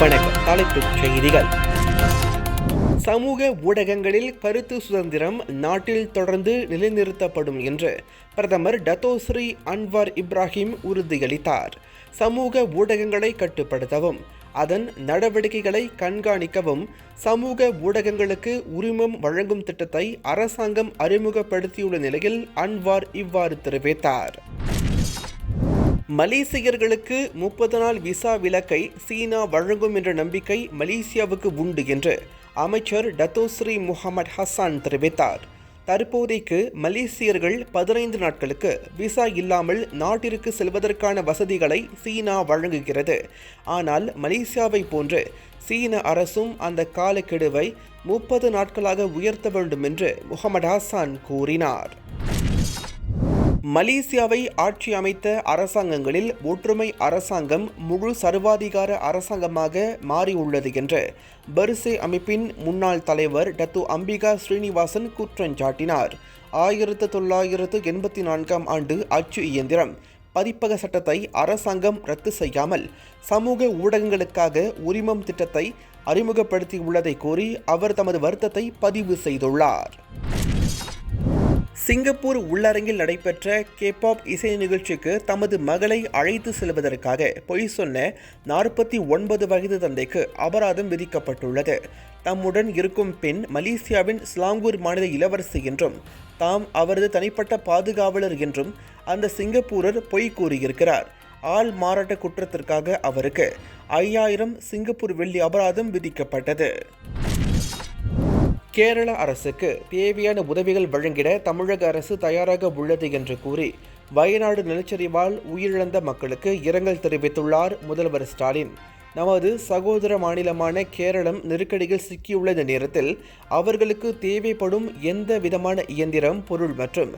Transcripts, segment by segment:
தலைப்புச் செய்திகள். சமூக ஊடகங்களில் கருத்து சுதந்திரம் நாட்டில் தொடர்ந்து நிலைநிறுத்தப்படும் என்று பிரதமர் டத்தோஸ்ரீ அன்வார் இப்ராஹிம் உறுதியளித்தார். சமூக ஊடகங்களை கட்டுப்படுத்தவும் அதன் நடவடிக்கைகளை கண்காணிக்கவும் சமூக ஊடகங்களுக்கு உரிமம் வழங்கும் திட்டத்தை அரசாங்கம் அறிமுகப்படுத்தியுள்ள நிலையில் அன்வார் இவ்வாறு தெரிவித்தார். மலேசியர்களுக்கு முப்பது நாள் விசா விலக்கை சீனா வழங்கும் என்ற நம்பிக்கை மலேசியாவுக்கு உண்டு என்று அமைச்சர் டத்தோஸ்ரீ முகமது ஹசான் தெரிவித்தார். தற்போதைக்கு மலேசியர்கள் பதினைந்து நாட்களுக்கு விசா இல்லாமல் நாட்டிற்கு செல்வதற்கான வசதிகளை சீனா வழங்குகிறது. ஆனால் மலேசியாவை போன்று சீன அரசும் அந்த காலக்கெடுவை முப்பது நாட்களாக உயர்த்த வேண்டும் என்று முகமது ஹசான் கூறினார். மலேசியாவை ஆட்சி அமைத்த அரசாங்கங்களில் ஒற்றுமை அரசாங்கம் முழு சர்வாதிகார அரசாங்கமாக மாறியுள்ளது என்று பரிசை அமைப்பின் முன்னாள் தலைவர் டத்து அம்பிகா ஸ்ரீனிவாசன் குற்றஞ்சாட்டினார் ஆயிரத்து தொள்ளாயிரத்து எண்பத்தி நான்காம் ஆண்டு அச்சு இயந்திரம் பதிப்பக சட்டத்தை அரசாங்கம் ரத்து செய்யாமல் சமூக ஊடகங்களுக்காக உரிமம் திட்டத்தை அறிமுகப்படுத்தியுள்ளதை கூறி அவர் தமது வருத்தத்தை பதிவு செய்துள்ளார். சிங்கப்பூர் உள்ளரங்கில் நடைபெற்ற கேபாப் இசை நிகழ்ச்சிக்கு தமது மகளை அழைத்து செல்வதற்காக பொய் சொன்ன நாற்பத்தி ஒன்பது வயது தந்தைக்கு அபராதம் விதிக்கப்பட்டுள்ளது. தம்முடன் இருக்கும் பெண் மலேசியாவின் ஸ்லாங்கூர் மாநில இளவரசி என்றும் தாம் அவரது தனிப்பட்ட பாதுகாவலர் என்றும் அந்த சிங்கப்பூரர் பொய் கூறியிருக்கிறார். ஆள் மாறாட்ட குற்றத்திற்காக அவருக்கு ஐயாயிரம் சிங்கப்பூர் வெள்ளி அபராதம் விதிக்கப்பட்டது. கேரள அரசுக்கு தேவையான உதவிகள் வழங்கிட தமிழக அரசு தயாராக உள்ளது என்று கூறி வயநாடு நிலச்சரிவால் உயிரிழந்த மக்களுக்கு இரங்கல் தெரிவித்துள்ளார் முதல்வர் ஸ்டாலின். நமது சகோதர மாநிலமான கேரளம் நெருக்கடியில் சிக்கியுள்ள நேரத்தில் அவர்களுக்கு தேவைப்படும் எந்த விதமான இயந்திரம் பொருள் மற்றும்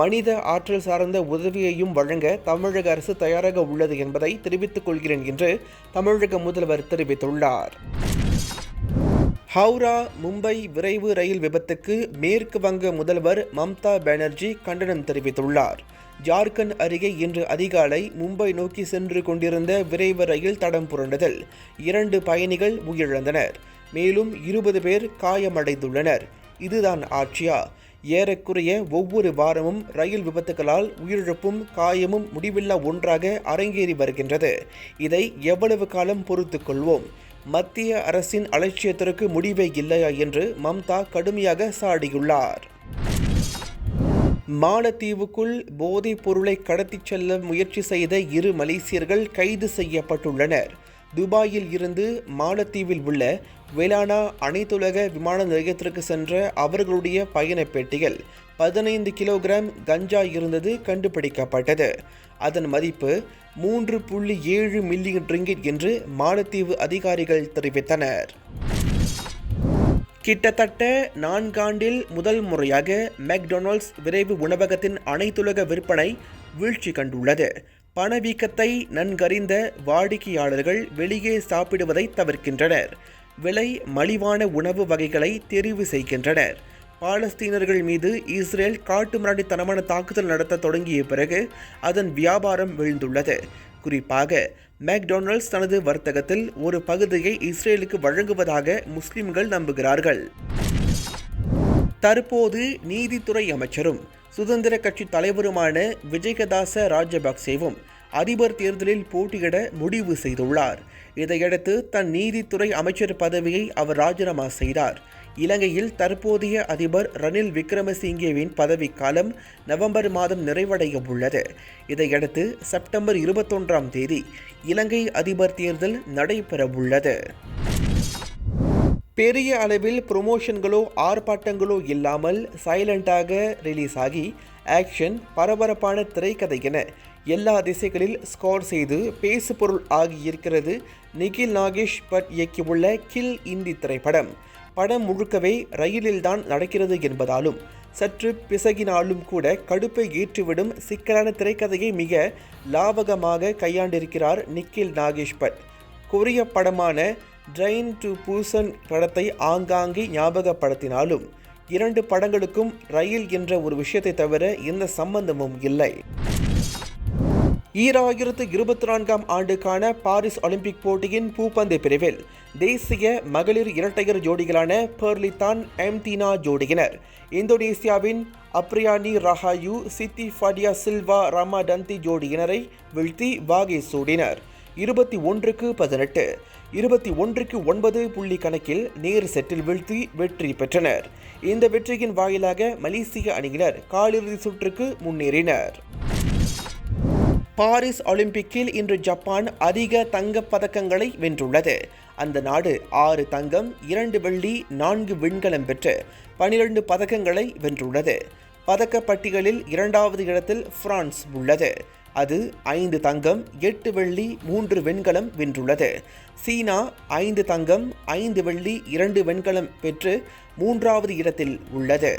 மனித ஆற்றல் சார்ந்த உதவியையும் வழங்க தமிழக அரசு தயாராக உள்ளது என்பதை தெரிவித்துக் கொள்கிறேன் என்று தமிழக முதல்வர் தெரிவித்துள்ளார். ஹவுரா மும்பை விரைவு ரயில் விபத்துக்கு மேற்கு வங்க முதல்வர் மம்தா பானர்ஜி கண்டனம் தெரிவித்துள்ளார். ஜார்க்கண்ட் அருகே இன்று அதிகாலை மும்பை நோக்கி சென்று கொண்டிருந்த விரைவு ரயில் தடம் புரண்டதில் இரண்டு பயணிகள் உயிரிழந்தனர். மேலும் இருபது பேர் காயமடைந்துள்ளனர். இதுதான் ஆட்சியா? ஏறக்குறைய ஒவ்வொரு வாரமும் ரயில் விபத்துகளால் உயிரிழப்பும் காயமும் முடிவில்லா ஒன்றாக அரங்கேறி வருகின்றது. இதை எவ்வளவு காலம் பொறுத்துக்கொள்வோம் மத்திய அரசின் அலட்சியத்திற்கு முடிவே இல்லையா என்று மம்தா கடுமையாக சாடியுள்ளார். மாலத்தீவுக்குள் போதைப் பொருளை கடத்திச் செல்ல முயற்சி செய்த இரு மலேசியர்கள் கைது செய்யப்பட்டுள்ளனர். துபாயில் இருந்து மாலத்தீவில் உள்ள வெலானா அனைத்துலக விமான நிலையத்திற்கு சென்ற அவர்களுடைய பயணப் பெட்டியில் பதினைந்து கிலோகிராம் கஞ்சா இருந்தது கண்டுபிடிக்கப்பட்டது. அதன் மதிப்பு மூன்று புள்ளி ஏழு மில்லியன் ரிங்கிட் என்று மாலத்தீவு அதிகாரிகள் தெரிவித்தனர். கிட்டத்தட்ட நான்காண்டில் முதல் முறையாக மெக்டொனால்ட்ஸ் விரைவு உணவகத்தின் அனைத்துலக விற்பனை வீழ்ச்சி கண்டுள்ளது. பணவீக்கத்தை நன்கறிந்த வாடிக்கையாளர்கள் வெளியே சாப்பிடுவதை தவிர்க்கின்றனர். விலை மலிவான உணவு வகைகளை தெரிவு செய்கின்றனர். பாலஸ்தீனர்கள் மீது இஸ்ரேல் காட்டுமிராண்டித்தனமான தாக்குதல் நடத்த தொடங்கிய பிறகு அதன் வியாபாரம் விழுந்துள்ளது. குறிப்பாக மேக்டொனால்ட்ஸ் தனது வர்த்தகத்தில் ஒரு பகுதியை இஸ்ரேலுக்கு வழங்குவதாக முஸ்லிம்கள் நம்புகிறார்கள். தற்போது நீதித்துறை அமைச்சரும் சுதந்திர கட்சி தலைவருமான விஜயகதாச ராஜபக்சேவும் அதிபர் தேர்தலில் போட்டியிட முடிவு செய்துள்ளார். இதையடுத்து தன் நீதித்துறை அமைச்சர் பதவியை அவர் ராஜினாமா செய்தார். இலங்கையில் தற்போதைய அதிபர் ரணில் விக்ரமசிங்கேவின் பதவிக்காலம் நவம்பர் மாதம் நிறைவடைய உள்ளது இதையடுத்து செப்டம்பர் இருபத்தொன்றாம் தேதி இலங்கை அதிபர் தேர்தல் நடைபெறவுள்ளது. பெரிய அளவில் ப்ரொமோஷன்களோ ஆர்ப்பாட்டங்களோ இல்லாமல் சைலண்டாக ரிலீஸ் ஆகி ஆக்ஷன் பரபரப்பான திரைக்கதை என எல்லா திசைகளில் ஸ்கோர் செய்து பேசு பொருள் ஆகியிருக்கிறது. நிகில் நாகேஷ் பட் இயக்கியுள்ள கில் இந்தி திரைப்படம். படம் முழுக்கவே ரயிலில்தான் நடக்கிறது என்பதாலும் சற்று பிசகினாலும் கூட கடுப்பை ஏற்றுவிடும் சிக்கலான திரைக்கதையை மிக லாவகமாக கையாண்டிருக்கிறார் நிக்கில் நாகேஷ் பட். கொரிய படமான ட்ரெயின் டு பூசன் படத்தை ஆங்காங்கே ஞாபகப்படுத்தினாலும் இரண்டு படங்களுக்கும் ரயில் என்ற ஒரு விஷயத்தை தவிர எந்த சம்பந்தமும் இல்லை. ஈராயிரத்து இருபத்தி நான்காம் ஆண்டுக்கான பாரிஸ் ஒலிம்பிக் போட்டியின் பூப்பந்து பிரிவில் தேசிய மகளிர் இரட்டையர் ஜோடிகளான பெர்லித்தான் எம்தீனா ஜோடியினர். இந்தோனேசியாவின் அப்ரியானி ரஹாயு சித்தி ஃபடியா சில்வா ரமாடந்தி ஜோடியினரை வீழ்த்தி வாகை சூடினர். இருபத்தி ஒன்றுக்கு பதினெட்டு இருபத்தி ஒன்றுக்கு ஒன்பது புள்ளி கணக்கில் நேர் செட்டில் வீழ்த்தி வெற்றி பெற்றனர். இந்த வெற்றியின் வாயிலாக மலேசிய அணியினர் காலிறுதி சுற்றுக்கு முன்னேறினர். பாரிஸ் ஒலிம்பிக்கில் இன்று ஜப்பான் அதிக தங்கப் பதக்கங்களை வென்றுள்ளது. அந்த நாடு ஆறு தங்கம் இரண்டு வெள்ளி நான்கு விண்கலம் பெற்று பனிரெண்டு பதக்கங்களை வென்றுள்ளது. பதக்கப் பட்டியலில் இரண்டாவது இடத்தில் பிரான்ஸ் உள்ளது. அது ஐந்து தங்கம் எட்டு வெள்ளி மூன்று வெண்கலம் வென்றுள்ளது. சீனா ஐந்து தங்கம் ஐந்து வெள்ளி இரண்டு வெண்கலம் பெற்று மூன்றாவது இடத்தில் உள்ளது.